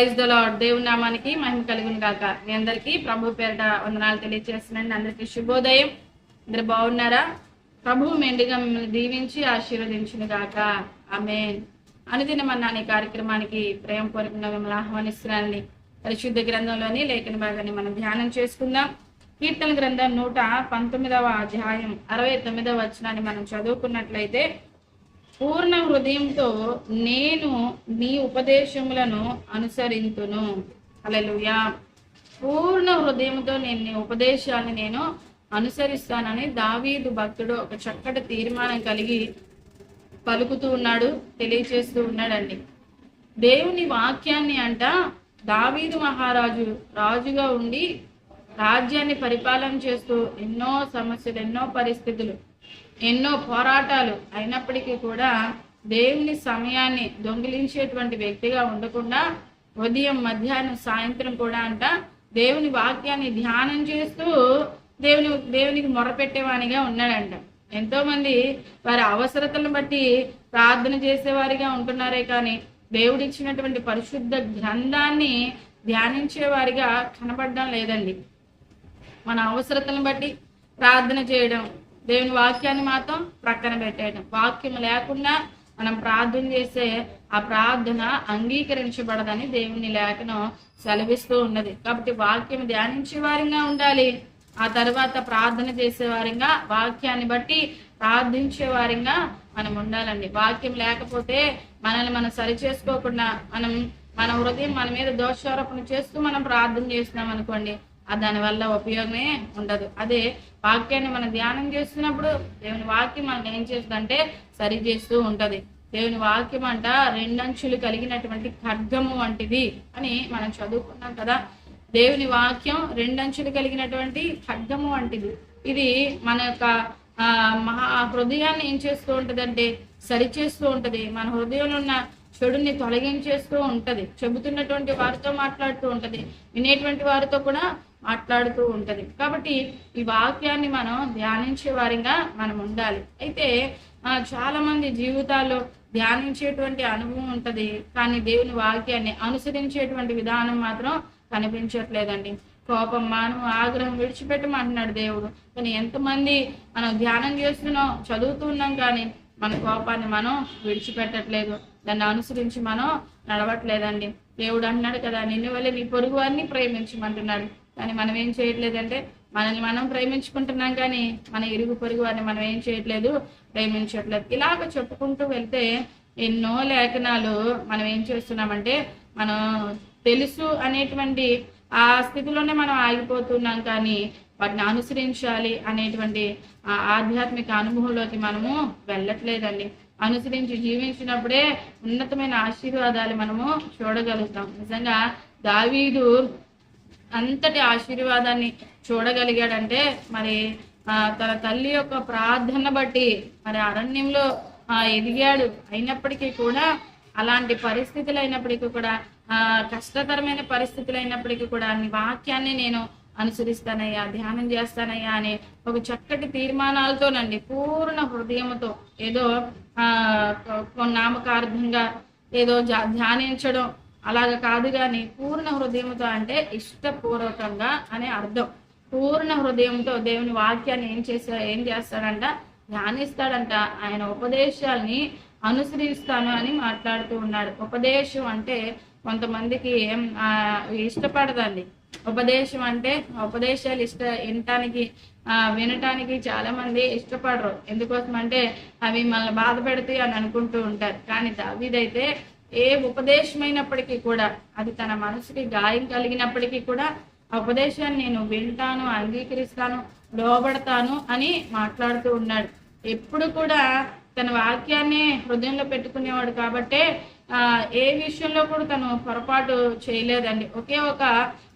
Praise the lord దేవుని నామానికి మహిమ కలుగును గాక. మీ అందరికీ ప్రభు పేరిట వందనాలు తెలియజేస్తున్నాను అందరికీ శుభోదయం. అందరు బాగున్నారా? ప్రభు మెండుగా మిమ్మల్ని దీవించి ఆశీర్వదించును గాక. ఆమె అనుదినమన్న అనే కార్యక్రమానికి ప్రేమ పూర్వకంగా మిమ్మల్ని ఆహ్వానిస్తున్నానని పరిశుద్ధ గ్రంథంలోని లేఖన భాగాన్ని మనం ధ్యానం చేసుకుందాం. కీర్తన గ్రంథం నూట పంతొమ్మిదవ అధ్యాయం అరవై తొమ్మిదవ వచనాన్ని మనం చదువుకున్నట్లయితే పూర్ణ హృదయంతో నేను నీ ఉపదేశములను అనుసరింతును. అలలుయా పూర్ణ హృదయంతో నేను నీ ఉపదేశాన్ని నేను అనుసరిస్తానని దావీదు భక్తుడు ఒక చక్కటి తీర్మానం కలిగి పలుకుతూ ఉన్నాడు తెలియచేస్తూ ఉన్నాడండి. దేవుని వాక్యాన్ని అంట దావీదు మహారాజు రాజుగా ఉండి రాజ్యాన్ని పరిపాలన చేస్తూ ఎన్నో సమస్యలు ఎన్నో పరిస్థితులు ఎన్నో పోరాటాలు అయినప్పటికీ కూడా దేవుని సమయాన్ని దొంగిలించేటువంటి వ్యక్తిగా ఉండకుండా ఉదయం మధ్యాహ్నం సాయంత్రం కూడా అంట దేవుని వాక్యాన్ని ధ్యానం చేస్తూ దేవుని దేవునికి మొరపెట్టేవానిగా ఉన్నాడంట. ఎంతో మంది వారి అవసరతలను బట్టి ప్రార్థన చేసేవారిగా ఉంటున్నారే కానీ దేవుడిచ్చినటువంటి పరిశుద్ధ గ్రంథాన్ని ధ్యానించే వారిగా కనబడడం లేదండి. మన అవసరతలను బట్టి ప్రార్థన చేయడం దేవుని వాక్యాన్ని మాత్రం ప్రక్కన పెట్టేయడం వాక్యం లేకుండా మనం ప్రార్థన చేసే ఆ ప్రార్థన అంగీకరించబడదని దేవుని లేఖనం సెలవిస్తూ ఉన్నది. కాబట్టి వాక్యం ధ్యానించే వారిగా ఉండాలి. ఆ తర్వాత ప్రార్థన చేసేవారిగా వాక్యాన్ని బట్టి ప్రార్థించే వారిగా మనం ఉండాలండి. వాక్యం లేకపోతే మనల్ని మనం సరి చేసుకోకుండా మనం మన హృదయం మన మీద దోషారోపణ చేస్తూ మనం ప్రార్థన చేస్తున్నాం అనుకోండి దానివల్ల ఉపయోగమే ఉండదు. అదే వాక్యాన్ని మనం ధ్యానం చేస్తున్నప్పుడు దేవుని వాక్యం మనం ఏం చేస్తుందంటే సరి చేస్తూ ఉంటది. దేవుని వాక్యం అంట రెండంచులు కలిగినటువంటి ఖడ్గము వంటిది అని మనం చదువుకున్నాం కదా. దేవుని వాక్యం రెండంచులు కలిగినటువంటి ఖడ్గము వంటిది. ఇది మన యొక్క ఆ, మహా హృదయాన్ని ఏం చేస్తూ ఉంటదంటే సరి చేస్తూ ఉంటది. మన హృదయంలో ఉన్న చెడుని తొలగించేస్తూ ఉంటది. చెబుతున్నటువంటి వారితో మాట్లాడుతూ ఉంటది. వినేటువంటి వారితో కూడా మాట్లాడుతూ ఉంటది. కాబట్టి ఈ వాక్యాన్ని మనం ధ్యానించే వారిగా మనం ఉండాలి. అయితే ఆ, చాలా మంది జీవితాల్లో ధ్యానించేటువంటి అనుభవం ఉంటది కానీ దేవుని వాక్యాన్ని అనుసరించేటువంటి విధానం మాత్రం కనిపించట్లేదండి. కోపం మాను ఆగ్రహం విడిచిపెట్టమంటున్నాడు దేవుడు. కానీ ఎంతమంది మనం ధ్యానం చేస్తున్నాం చదువుతున్నాం కానీ మన కోపాన్ని మనం విడిచిపెట్టట్లేదు. దాన్ని అనుసరించి మనం నడవట్లేదండి. దేవుడు అంటున్నాడు కదా నిన్ను వల్ల నీ పొరుగు వారిని ప్రేమించమంటున్నాడు. కానీ మనం ఏం చేయట్లేదంటే మనల్ని మనం ప్రేమించుకుంటున్నాం కానీ మన ఇరుగు పొరుగు వారిని మనం ఏం చేయట్లేదు ప్రేమించట్లేదు. ఇలాగ చెప్పుకుంటూ వెళ్తే ఎన్నో లేఖనాలు మనం ఏం చేస్తున్నామంటే మనం తెలుసు అనేటువంటి ఆ స్థితిలోనే మనం ఆగిపోతున్నాం కానీ వాటిని అనుసరించాలి అనేటువంటి ఆ ఆధ్యాత్మిక అనుభవంలోకి మనము వెళ్ళట్లేదండి. అనుసరించి జీవించినప్పుడే ఉన్నతమైన ఆశీర్వాదాలు మనము చూడగలుగుతాం. నిజంగా దావీదు అంతటి ఆశీర్వాదాన్ని చూడగలిగాడంటే మరి ఆ, తన తల్లి యొక్క ప్రార్థన బట్టి మరి అరణ్యంలో ఆ, ఎదిగాడు. అయినప్పటికీ కూడా అలాంటి పరిస్థితులు అయినప్పటికీ కూడా ఆ కష్టతరమైన పరిస్థితులు అయినప్పటికీ కూడా నీ వాక్యాన్ని నేను అనుసరిస్తానయ్యా ధ్యానం చేస్తానయ్యా అనే ఒక చక్కటి తీర్మానాలతోనండి పూర్ణ హృదయంతో ఏదో ఆ కొ- నామకార్థంగా ఏదో జా- ధ్యానించడం అలాగ కాదు కానీ పూర్ణ హృదయంతో అంటే ఇష్టపూర్వకంగా అనే అర్థం. పూర్ణ హృదయంతో దేవుని వాక్యాన్ని ఏం చేసా ఏం చేస్తాడంట? ధ్యానిస్తాడంట. ఆయన ఉపదేశాల్ని అనుసరిస్తాను అని మాట్లాడుతూ ఉన్నాడు. ఉపదేశం అంటే కొంతమందికి ఏం ఇష్టపడదండి. ఉపదేశం అంటే ఉపదేశాలు ఇష్ట వినటానికి ఆ, వినటానికి చాలా మంది ఇష్టపడరు. ఎందుకోసం అంటే అవి మనల్ని బాధ పెడతాయి అని అనుకుంటూ ఉంటారు. కానీ దావిదైతే ఏ ఉపదేశమైనప్పటికీ కూడా అది తన మనసుకి గాయం కలిగినప్పటికీ కూడా ఆ ఉపదేశాన్ని నేను వింటాను అంగీకరిస్తాను లోబడతాను అని మాట్లాడుతూ ఉన్నాడు. ఎప్పుడు కూడా తన వాక్యాన్ని హృదయంలో పెట్టుకునేవాడు కాబట్టే ఆ, ఏ విషయంలో కూడా తను పొరపాటు చేయలేదండి. ఒకే ఒక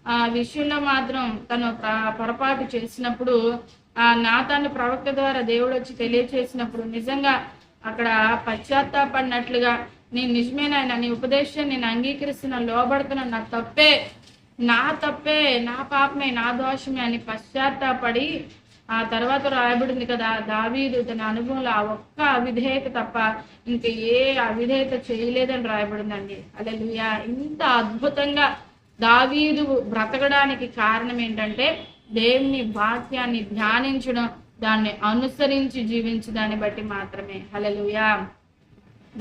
ఆ, విషయంలో మాత్రం తను పొరపాటు చేసినప్పుడు ఆ నాతాను ప్రవక్త ద్వారా దేవుడు వచ్చి తెలియచేసినప్పుడు నిజంగా అక్కడ పశ్చాత్తాపడినట్లుగా నేను నిజమేనాయన నీ ఉపదేశం నేను అంగీకరిస్తున్నా లోబడుతున్నా నా తప్పే. నా తప్పే నా పాపమే నా దోషమే అని పశ్చాత్తాపడి ఆ తర్వాత రాయబడింది కదా దావీదు తన అనుభవంలో ఆ ఒక్క అవిధేయత తప్ప ఇంక ఏ అవిధేయత చేయలేదని రాయబడిందండి. అదే ఇంత అద్భుతంగా దావీదు బ్రతకడానికి కారణం ఏంటంటే దేవుని వాక్యాన్ని ధ్యానించడం దాన్ని అనుసరించి జీవించడాన్ని బట్టి మాత్రమే. హలలుయా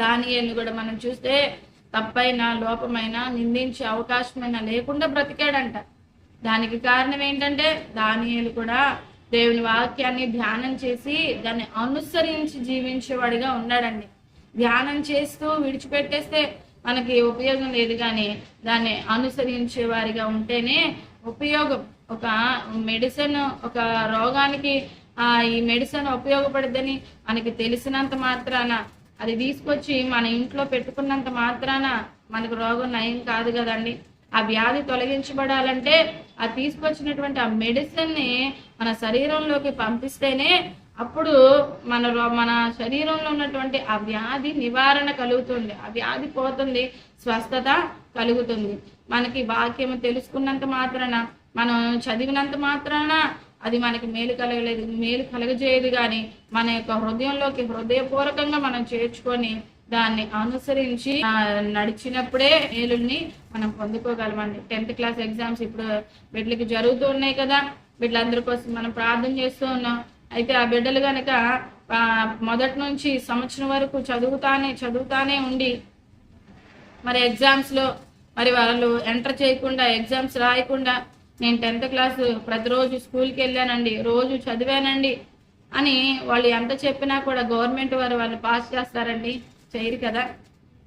దానియల్ని కూడా మనం చూస్తే తప్పైనా లోపమైనా నిందించే అవకాశమైనా లేకుండా బ్రతికాడంట. దానికి కారణం ఏంటంటే దానియలు కూడా దేవుని వాక్యాన్ని ధ్యానం చేసి దాన్ని అనుసరించి జీవించేవాడిగా ఉన్నాడండి. ధ్యానం చేస్తూ విడిచిపెట్టేస్తే మనకి ఉపయోగం లేదు కానీ దాన్ని అనుసరించే వారిగా ఉంటేనే ఉపయోగం. ఒక మెడిసిన్ ఒక రోగానికి ఆ ఈ మెడిసిన్ ఉపయోగపడుద్దని మనకి తెలిసినంత మాత్రాన అది తీసుకొచ్చి మన ఇంట్లో పెట్టుకున్నంత మాత్రాన మనకు రోగం నయం కాదు కదండి. ఆ వ్యాధి తొలగించబడాలంటే ఆ తీసుకొచ్చినటువంటి ఆ మెడిసిన్ని మన శరీరంలోకి పంపిస్తేనే అప్పుడు మన మన శరీరంలో ఉన్నటువంటి ఆ వ్యాధి నివారణ కలుగుతుంది. ఆ వ్యాధి పోతుంది స్వస్థత కలుగుతుంది. మనకి వాక్యం తెలుసుకున్నంత మాత్రాన మనం చదివినంత మాత్రాన అది మనకి మేలు కలగలేదు. మేలు కలగజేయదు కానీ మన యొక్క హృదయంలోకి హృదయపూర్వకంగా మనం చేర్చుకొని దాన్ని అనుసరించి నడిచినప్పుడే మేలుల్ని మనం పొందుకోగలమండి. టెన్త్ క్లాస్ ఎగ్జామ్స్ ఇప్పుడు వీటికి జరుగుతూ ఉన్నాయి కదా. వీళ్ళందరి కోసం మనం ప్రార్థన చేస్తూ ఉన్నాం. అయితే ఆ బిడ్డలు కనుక మొదటి నుంచి సంవత్సరం వరకు చదువుతానే చదువుతానే ఉండి మరి ఎగ్జామ్స్లో మరి వాళ్ళు ఎంటర్ చేయకుండా ఎగ్జామ్స్ రాయకుండా నేను టెన్త్ క్లాస్ ప్రతిరోజు స్కూల్కి వెళ్ళానండి రోజు చదివానండి అని వాళ్ళు ఎంత చెప్పినా కూడా గవర్నమెంట్ వారు వాళ్ళు పాస్ చేస్తారండి చేయరు కదా.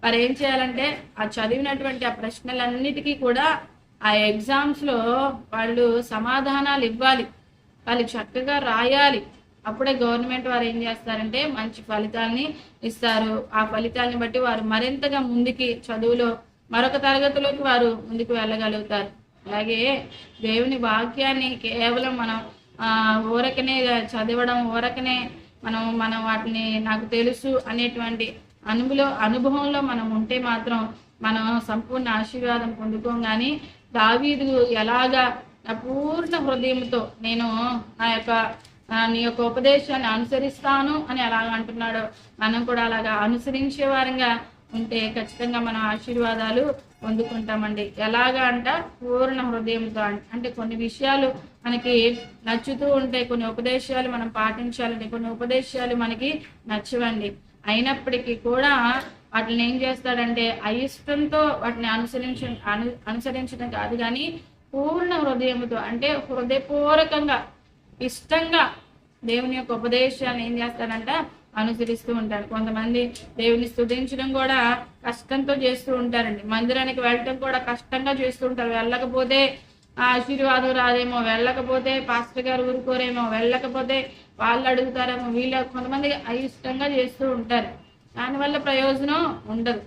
వారు ఏం చేయాలంటే ఆ చదివినటువంటి ఆ ప్రశ్నలన్నిటికీ కూడా ఆ ఎగ్జామ్స్లో వాళ్ళు సమాధానాలు ఇవ్వాలి వాళ్ళు చక్కగా రాయాలి. అప్పుడే గవర్నమెంట్ వారు ఏం చేస్తారంటే మంచి ఫలితాల్ని ఇస్తారు. ఆ ఫలితాలని బట్టి వారు మరింతగా ముందుకి చదువులో మరొక తరగతిలోకి వారు ముందుకు వెళ్ళగలుగుతారు. అలాగే దేవుని వాక్యాన్ని కేవలం మనం ఆ ఊరకనే చదవడం ఊరకనే మనం మనం వాటిని నాకు తెలుసు అనేటువంటి అనుభవంలో అనుభవంలో మనం ఉంటే మాత్రం మనం సంపూర్ణ ఆశీర్వాదం పొందుకోం. కానీ దావీదు ఎలాగా నా పూర్ణ హృదయంతో నేను నా యొక్క నీ యొక్క ఉపదేశాన్ని అనుసరిస్తాను అని ఎలాగ అంటున్నాడో మనం కూడా అలాగా అనుసరించే వారంగా ఉంటే ఖచ్చితంగా మనం ఆశీర్వాదాలు పొందుకుంటామండి. ఎలాగా అంట? పూర్ణ హృదయంతో అంటే కొన్ని విషయాలు మనకి నచ్చుతూ ఉంటాయి కొన్ని ఉపదేశాలు మనం పాటించాలండి కొన్ని ఉపదేశాలు మనకి నచ్చవండి. అయినప్పటికీ కూడా వాటిని ఏం చేస్తాడంటే అయిష్టంతో వాటిని అనుసరించ అను అనుసరించడం కాదు కానీ పూర్ణ హృదయంతో అంటే హృదయపూర్వకంగా ఇష్టంగా దేవుని యొక్క ఉపదేశాన్ని ఏం చేస్తాడంట? అనుసరిస్తూ ఉంటారు. కొంతమంది దేవుని స్థుతించడం కూడా కష్టంతో చేస్తూ ఉంటారండి. మందిరానికి వెళ్ళటం కూడా కష్టంగా చేస్తూ ఉంటారు. వెళ్ళకపోతే ఆ ఆశీర్వాదం రాదేమో వెళ్ళకపోతే పాస్టర్ గారు ఊరుకోరేమో వెళ్ళకపోతే వాళ్ళు అడుగుతారేమో వీళ్ళు కొంతమంది అయిష్టంగా చేస్తూ ఉంటారు. దానివల్ల ప్రయోజనం ఉండదు.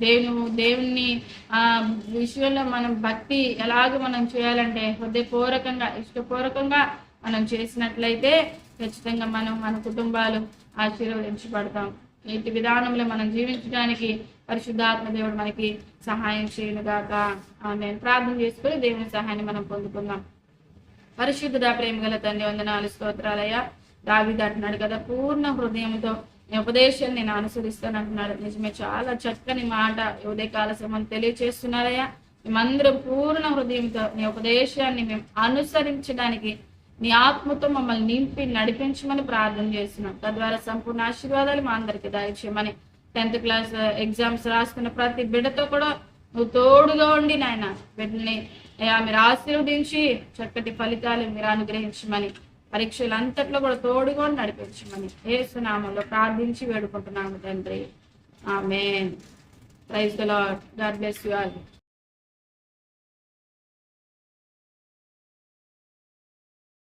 దేవుని దేవుణ్ణి ఆ విషయంలో మనం భక్తి ఎలాగ మనం చేయాలంటే హృదయపూర్వకంగా ఇష్టపూర్వకంగా మనం చేసినట్లయితే ఖచ్చితంగా మనం మన కుటుంబాలు ఆశీర్వదించబడతాం. నీటి విధానంలో మనం జీవించడానికి పరిశుద్ధాత్మ దేవుడు మనకి సహాయం చేయను గాక ప్రార్థన చేసుకుని దేవుని సహాయాన్ని మనం పొందుకుందాం. పరిశుద్ధుడ ప్రేమ గల తండ్రి వందనాలు స్తోత్రాలయ్యా. దావి అంటున్నాడు కదా పూర్ణ హృదయంతో నీ ఉపదేశాన్ని నేను అనుసరిస్తాను అంటున్నాడు. నిజమే చాలా చక్కని మాట ఉదయ ఉదయకాల సమయం తెలియచేస్తున్నారయ్యా. మేమందరం పూర్ణ హృదయంతో నీ ఉపదేశాన్ని మేము అనుసరించడానికి నీ ఆత్మతో మమ్మల్ని నింపి నడిపించమని ప్రార్థన చేస్తున్నాం. తద్వారా సంపూర్ణ ఆశీర్వాదాలు మా అందరికి దయచేయమని టెన్త్ క్లాస్ uh, ఎగ్జామ్స్ రాస్తున్న ప్రతి బిడ్డతో కూడా నువ్వు తోడుగా ఉండి నాయన బిడ్డని అయ్యా మీరు ఆశీర్వదించి చక్కటి ఫలితాలు మీరు అనుగ్రహించమని పరీక్షలు అంతట్లో కూడా తోడుగా ఉండి నడిపించమని ఏసునామంలో ప్రార్థించి వేడుకుంటున్నాము తండ్రి. ఆమె praise God bless you all.